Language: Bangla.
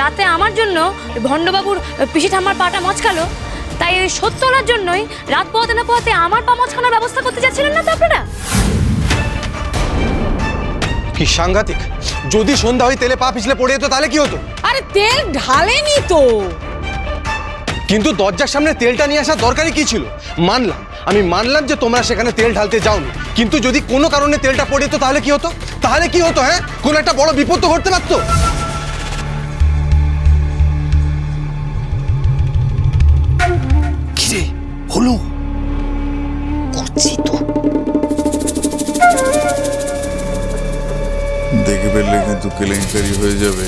রাতে আমার জন্য ভণ্ডবাবুর পিসি ঠাম্মার পাটা মচকালো। তাই ওই তোলার জন্যই রাত পোহাতে না পোহাতে আমার পা মচকানোর ব্যবস্থা করতে চাচ্ছিলেন না তো আপনারা? কি সাংঘাতিক। যদি সন্ধ্যা হয়ে তেলে পা পিছলে পড়ে যেত তাহলে কি হতো? আরে তেল ঢালেনি তো। কিন্তু দরজার সামনে তেলটা নিয়ে আসার দরকারই কি ছিল? মানলাম। আমি মানলাম যে তোমরা সেখানে তেল ঢালতে যাওনি। কিন্তু যদি কোনো কারণে তেলটা পড়ে যেত তাহলে কি হতো? তাহলে কি হতো হ্যাঁ? কোনো একটা বড় বিপদ তো ঘটতে পারতো। হলো করছি তো দেখে ফেললে কিন্তু কেলেঙ্কারি হয়ে যাবে